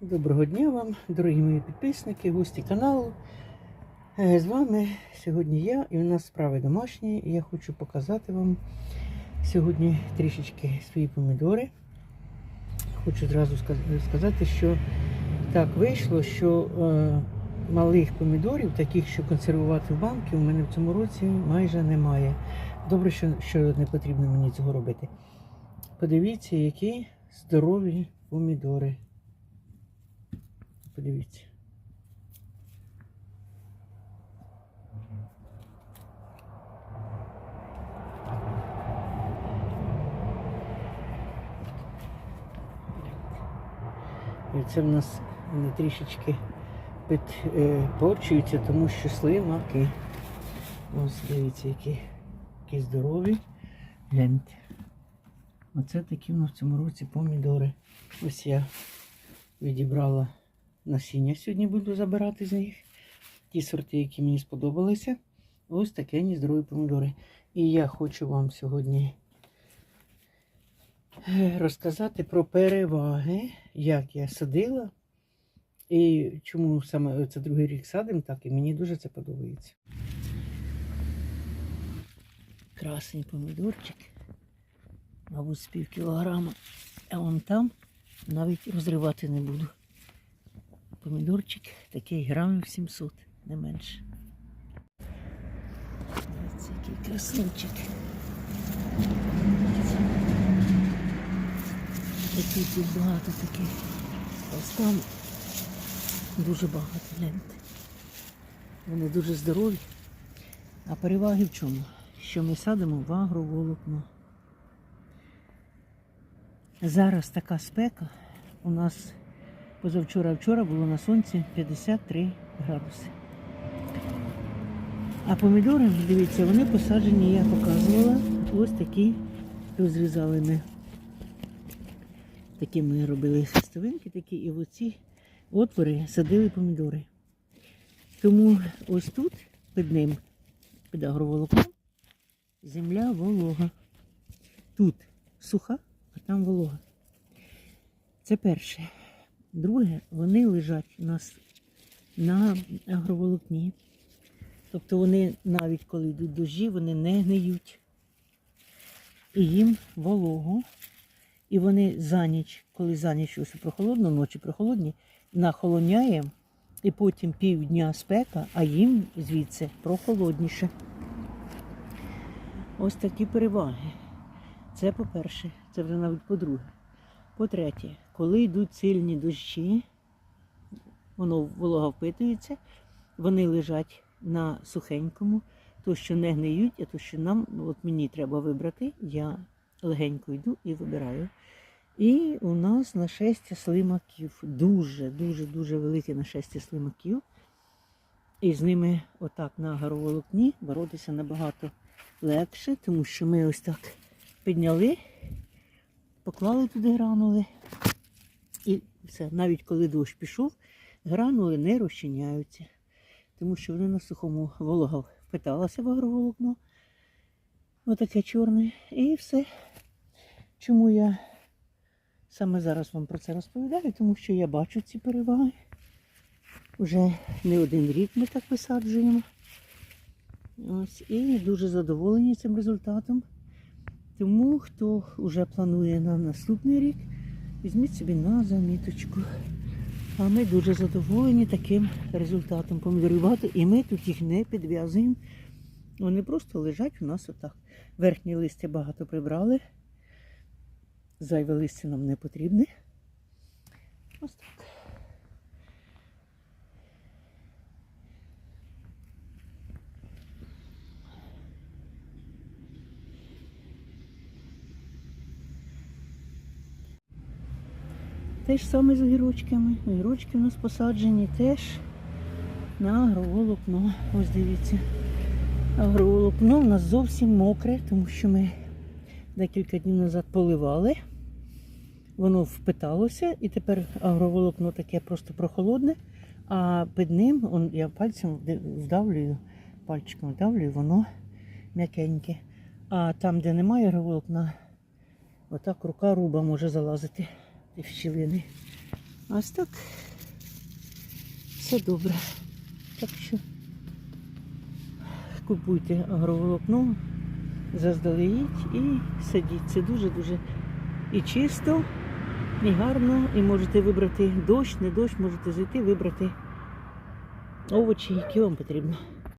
Доброго дня вам, дорогі мої підписники, гості каналу. Е, З вами сьогодні я і у нас справи домашні. Я хочу показати вам сьогодні трішечки свої помідори. Хочу зразу сказати, що так вийшло, що е, малих помідорів, таких, що консервувати в банки, у мене в цьому році майже немає. Добре, що, що не потрібно мені цього робити. Подивіться, які здорові помідори. Подивіться. І це в нас вони трішечки підпорчуються, тому що слимаки. Ось дивіться, які, які здорові. Гляньте. Оце такі в нас в цьому році помідори. Ось я відібрала насіння. Сьогодні буду забирати з них. Ті сорти, які мені сподобалися. Ось такі здорові помідори. І я хочу вам сьогодні е, розказати про переваги, як я садила. І чому саме це другий рік садимо так, і мені дуже це подобається. Красний помідорчик, мабуть, з пів кілограма. А вон там навіть розривати не буду. Помідорчик такий грамів 700, не менше. Дивіться, який красунчик. Такий тут багато таких. Ось там дуже багато гляньте. Вони дуже здорові. А переваги в чому? Що ми садимо в агроволокно. Зараз така спека. У нас позавчора вчора було на сонці 53 градуси. А помідори, дивіться, вони посаджені, я показувала, ось такі розрізали ми. Такі ми робили хрестовинки такі, і в оці отвори садили помідори. Тому ось тут під ним, під агроволокном, земля волога. Тут суха, а там волога. Це перше. Друге, вони лежать у нас на агроволокні. Тобто вони навіть коли йдуть дощі, вони не гниють. І їм волого. І вони за ніч, коли за ніч ось прохолодно, ночі прохолодні, нахолоняє, і потім півдня спека, а їм звідси прохолодніше. Ось такі переваги. Це по-перше, це вже навіть по-друге. По-третє, коли йдуть сильні дощі, воно волога впитується, вони лежать на сухенькому, то, що не гниють, а то, що нам, от мені треба вибрати, я легенько йду і вибираю. І у нас нашестя слимаків. Дуже, дуже, дуже велике нашестя слимаків. І з ними отак на гороволокні боротися набагато легше, тому що ми ось так підняли, поклали туди гранули. І все, навіть коли дощ пішов, гранули не розчиняються, тому що вони на сухому волога впиталася в агроволокно. Отаке чорне. І все. Чому я саме зараз вам про це розповідаю? Тому що я бачу ці переваги. Уже не один рік ми так висаджуємо. Ось, і дуже задоволені цим результатом. Тому, хто вже планує на наступний рік, візьміть собі на заміточку. А ми дуже задоволені таким результатом помідорів багато, і ми тут їх не підв'язуємо. Вони просто лежать у нас отак. Верхні листя багато прибрали. Зайве листя нам не потрібне. Ось так. Те ж саме з огірочками. Огірочки у нас посаджені теж на агроволокно. Ось дивіться. Агроволокно у нас зовсім мокре, тому що ми декілька днів назад поливали. Воно впиталося і тепер агроволокно таке просто прохолодне, а під ним он, я пальцем вдавлюю, пальчиком вдавлюю, воно м'якеньке. А там, де немає агроволокна, отак рука руба може залазити в щілини. Ось так. Все добре. Так що купуйте агроволокно заздалегідь і садіть. Це дуже-дуже і чисто, і гарно. І можете вибрати дощ, не дощ, можете зайти, вибрати овочі, які вам потрібно.